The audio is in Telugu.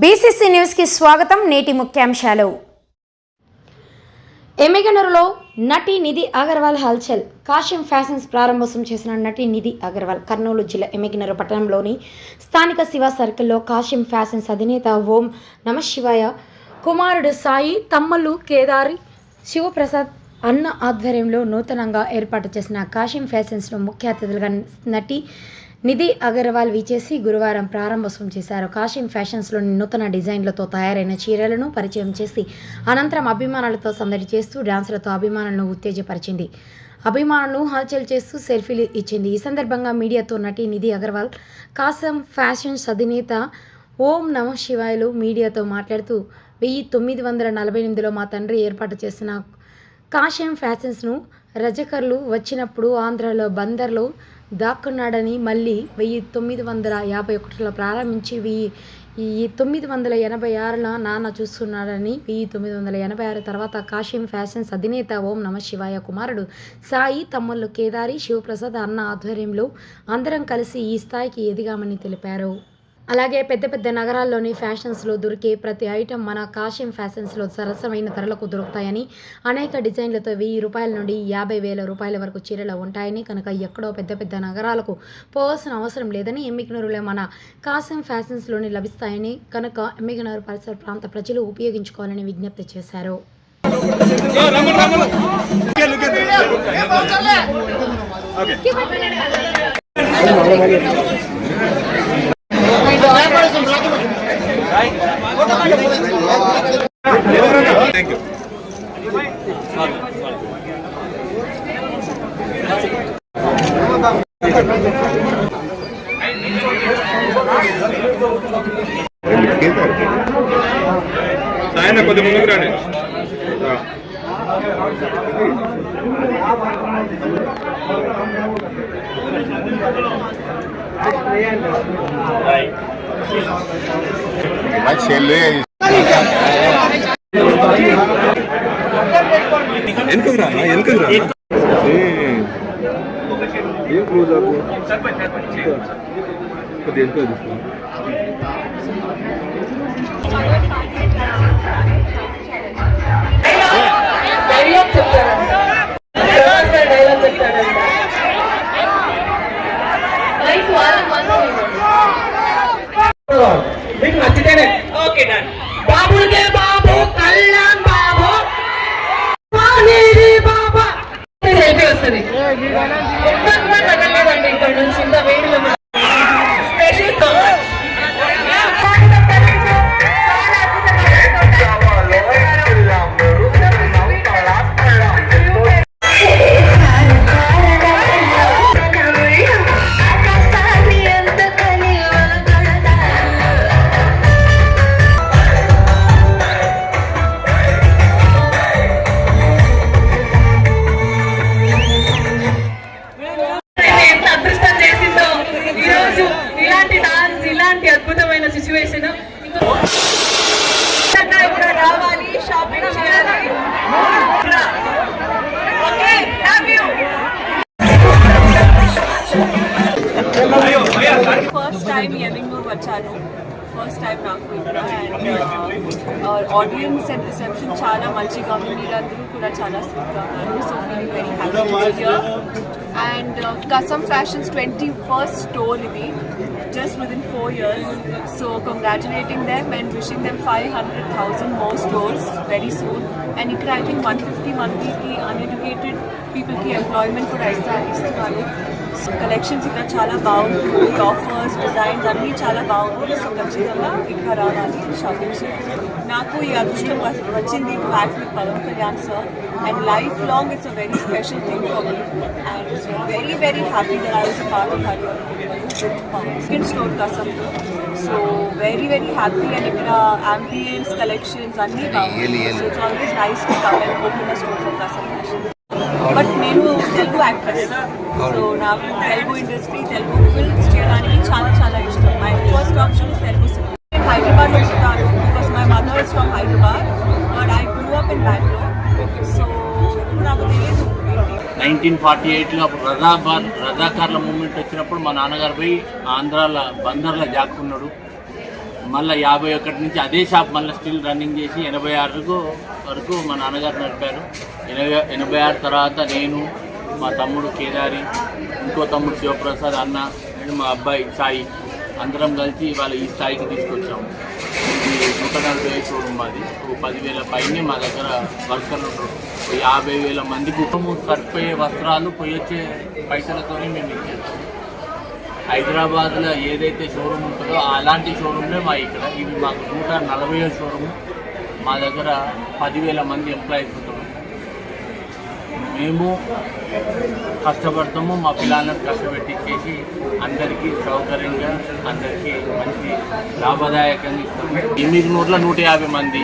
బీసీసీ న్యూస్కి స్వాగతం నేటి ముఖ్యాంశాలు. ఎమ్మిగనూరులో నటి నిధి అగర్వాల్ హల్చల్. కాశీం ఫ్యాషన్స్ ప్రారంభోత్సవం చేసిన నటి నిధి అగర్వాల్ కర్నూలు జిల్లా ఎమ్మిగనూరు పట్టణంలోని స్థానిక శివ సర్కిల్లో కాశీం ఫ్యాషన్స్ అధినేత ఓం నమశివాయ కుమారుడు సాయి తమ్మలు కేదారి శివప్రసాద్ అన్న ఆధ్వర్యంలో నూతనంగా ఏర్పాటు చేసిన కాశీం ఫ్యాషన్స్లో ముఖ్య అతిథులుగా నటి నిధి అగర్వాల్ విచేసి గురువారం ప్రారంభోత్సవం చేశారు. కాశీం ఫ్యాషన్స్లోని నూతన డిజైన్లతో తయారైన చీరలను పరిచయం చేసి అనంతరం అభిమానులతో సందడి చేస్తూ డాన్సులతో అభిమానులను ఉత్తేజపరిచింది. అభిమానులను హల్చల్ చేస్తూ సెల్ఫీలు ఇచ్చింది. ఈ సందర్భంగా మీడియాతో నటి నిధి అగర్వాల్ కాసం ఫ్యాషన్స్ అధినేత ఓం నమ శివాయలు మీడియాతో మాట్లాడుతూ వెయ్యి తొమ్మిది వందల నలభై ఎనిమిదిలో మా తండ్రి ఏర్పాటు చేసిన కాషాయం ఫ్యాషన్స్ను రజకర్లు వచ్చినప్పుడు ఆంధ్రలో బందర్లో దాక్కున్నాడని మళ్ళీ వెయ్యి తొమ్మిది వందల యాభై ఒకటిలో ప్రారంభించి వెయ్యి ఈ తొమ్మిది వందల ఎనభై ఆరులో నాన్న చూస్తున్నాడని వెయ్యి తొమ్మిది వందల ఎనభై ఆరు తర్వాత కాశీం ఫ్యాషన్స్ అధినేత ఓం నమ శివాయ కుమారుడు సాయి తమ్ముళ్ళు కేదారి శివప్రసాద్ అన్న ఆధ్వర్యంలో అందరం కలిసి ఈ స్థాయికి ఎదిగామని తెలిపారు. అలాగే పెద్ద పెద్ద నగరాల్లోని ఫ్యాషన్స్లో దొరికే ప్రతి ఐటెం మన కాషిం ఫ్యాషన్స్లో సరసమైన ధరలకు దొరుకుతాయని అనేక డిజైన్లతో వెయ్యి రూపాయల నుండి యాభై వేల రూపాయల వరకు చీరలు ఉంటాయని కనుక ఎక్కడో పెద్ద పెద్ద నగరాలకు పోవాల్సిన అవసరం లేదని ఎమ్మికనూరులో మన కాసిం ఫ్యాషన్స్లోని లభిస్తాయని కనుక ఎమ్మికనూరు పరిసర ప్రాంత ప్రజలు ఉపయోగించుకోవాలని విజ్ఞప్తి చేశారు. ఓకే. యూ సాయన కొద్ది ముందుకు రండి. ఆ. మా చెల్లి వెనుకకు రా వెనుకకు రా ఏం క్లోజ్ అప్ కొద్ది వెనుకకు తీసుకో ఫస్ట్ టైం నాకు ఇక్కడ అండ్ ఆడియన్స్ అండ్ రిసెప్షన్ చాలా మంచిగా ఉంది మీరందరూ కూడా చాలా స్వీట్గా ఉన్నారు so feeling very happy and Kasam fashions twenty first store ఇది just with in four years so congratulating them and wishing them five hundred thousand more stores very soon and ఇక్కడ ఐ థింక్ వన్ ఫిఫ్టీ మందికి అన్ఎడ్యుకేటెడ్ పీపుల్కి ఎంప్లాయ్మెంట్ కూడా ఇస్తా ఇస్తున్నారు సో కలెక్షన్స్ ఇక్కడ చాలా బాగుంటుంది ఆఫర్స్ డిజైన్స్ అన్నీ చాలా బాగుంటుంది సో ఖచ్చితంగా ఇక్కడ రావాలి షాపింగ్ చేయాలి నాకు ఈ అదృష్టం వ- వచ్చింది to act with Pawan Kalyan sir and life long it's a very special thing for me and very very happy that I was a part of her second store కసంతో so very very happy and ఇక్కడ అంబియన్స్ కలెక్షన్స్ అన్నీ బాగుంది so it's always nice to come and open a store for Kasam fashion but నేను తెలుగు యాక్ట్రెస్ సో నాకు తెలుగు ఇండస్ట్రీ తెలుగు ఫిల్మ్స్ చేయడానికి చాలా చాలా ఇష్టం. My first option Telugu cinema నేను హైదరాబాద్లో ఉంటాను because my mother is from Hyderabad but I grew up in Bengaluru so ఇప్పుడు నాకు తెలియదు నైన్టీన్ ఫార్టీ ఎయిట్లో అప్పుడు రజాబార్ రజాకార్ల మూమెంట్ వచ్చినప్పుడు మా నాన్నగారు పోయి ఆంధ్రాల బందర్లో జాక్కున్నాడు మళ్ళీ యాభై ఒకటి నుంచి అదే షాప్ మళ్ళీ స్టిల్ రన్నింగ్ చేసి ఎనభై ఆరుకు వరకు మా నాన్నగారు నడిపారు. ఎనభై ఎనభై ఆరు తర్వాత నేను మా తమ్ముడు కేదారి ఇంకో తమ్ముడు శివప్రసాద్ అన్న అండ్ మా అబ్బాయి సాయి. అందరం కలిసి వాళ్ళ ఈ స్థాయికి తీసుకొచ్చాము ఇది నూట నలభై ఐదు షోరూమ్ మాది. ఓ పదివేల పైనే మా దగ్గర వర్కర్లు ఉంటారు. యాభై వేల మంది కుటుంబం సరిపోయే వస్త్రాలు పోయొచ్చే పైసలతోనే మేము ఇచ్చేస్తాం హైదరాబాద్లో ఏదైతే షోరూమ్ ఉంటుందో అలాంటి షోరూమ్లే మా ఇక్కడ. ఇది మాకు నూట నలభై షోరూమ్. మా దగ్గర పదివేల మంది ఎంప్లాయీస్ ఉంటారు మేము కష్టపడతాము మా పిల్లలను కష్టపెట్టించేసి అందరికీ సౌకర్యంగా అందరికీ మంచి లాభదాయకంగా ఇస్తాము. ఎనిమిది నూట్ల నూట యాభై మంది